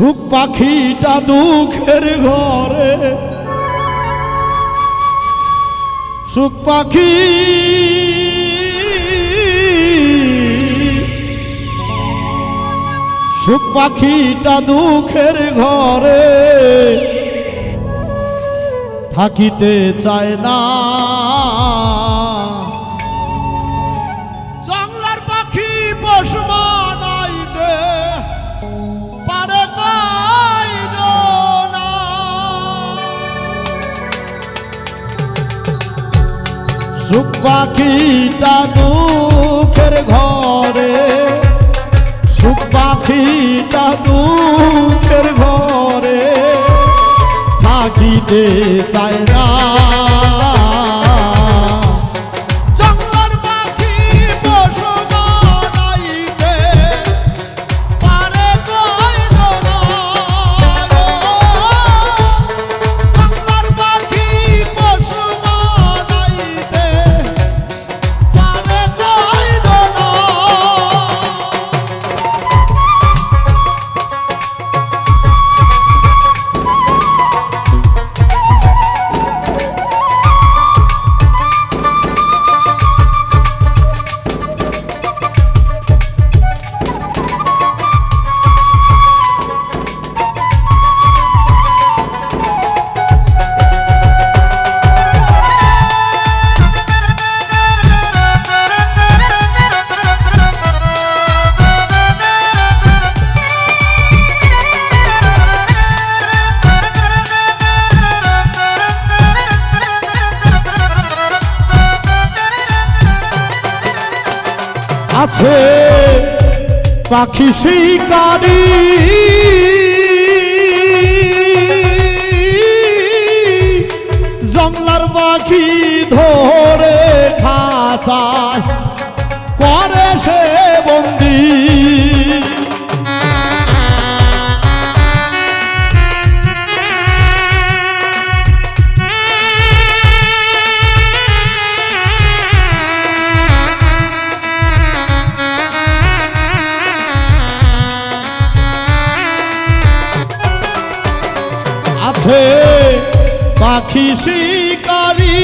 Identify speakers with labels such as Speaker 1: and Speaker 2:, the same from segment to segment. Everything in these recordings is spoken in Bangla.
Speaker 1: সুখ পাখিটা দুঃখের ঘরে। সুখ পাখি সুখ পাখিটা দুঃখের ঘরে। থাকিতে চায় না। পাখিটা দুঃখের ঘরে সুখ পাখিটা দুঃখের ঘরে। থাকিতে চায় না আছে। পাখি শিকারি। জঙ্গলার পাখি ধরে খাঁচায়। পাখি শিকারি।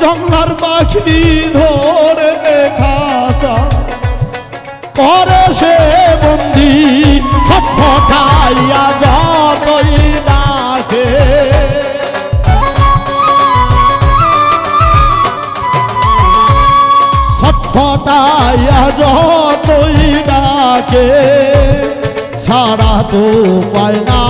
Speaker 1: জঙ্গলার পাখি ধরে খাঁচা করে সে বন্দি ছটফটাইয়া যতই ডাকে। ছটফটাইয়া যতই ডাকে। ছাড়া তো পায় না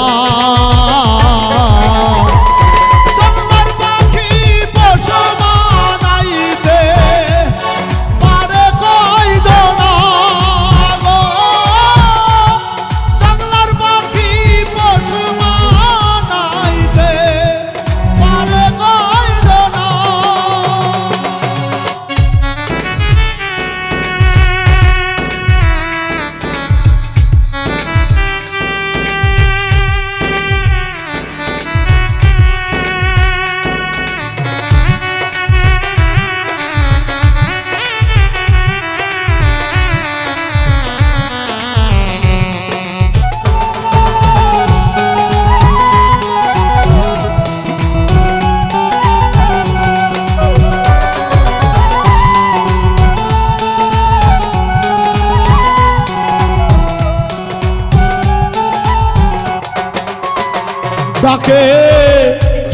Speaker 1: ডাকে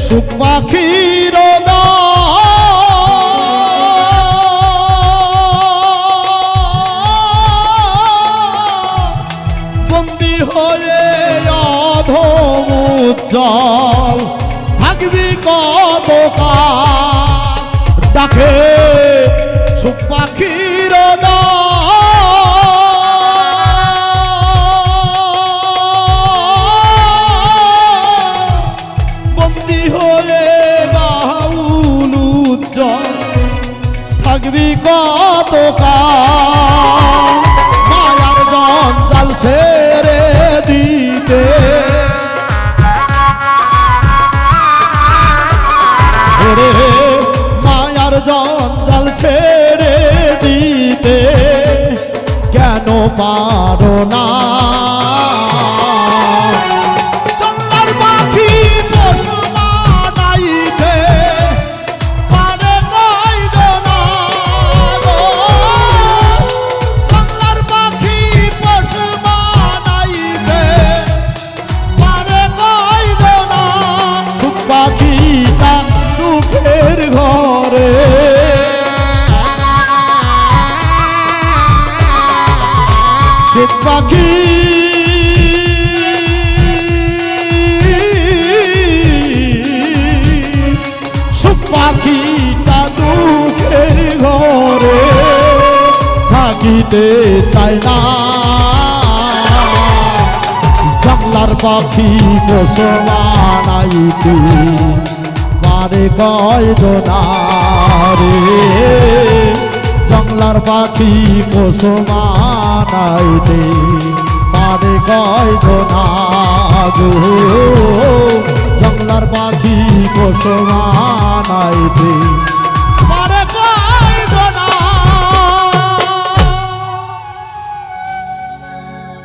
Speaker 1: সুখ পাখির বন্দি হয়ে অধমুজ্জ্বল থাকবি কত রে বাউল উজ্জ্বল, থাকবি কত মায়ার জঞ্জাল সেরে দিতে। মায়ার জঞ্জাল ছেড়ে দিতে। কেন মা পাখি। পাখিটা দুঃখের ঘরে থাকিতে চায় না। জঙ্গলার পাখি পোষমানাইতে পারে কয় রে জঙ্গলার পাখি পোষমানাইতে পারে কয় গো জংলার পাখি পোষমানাইতে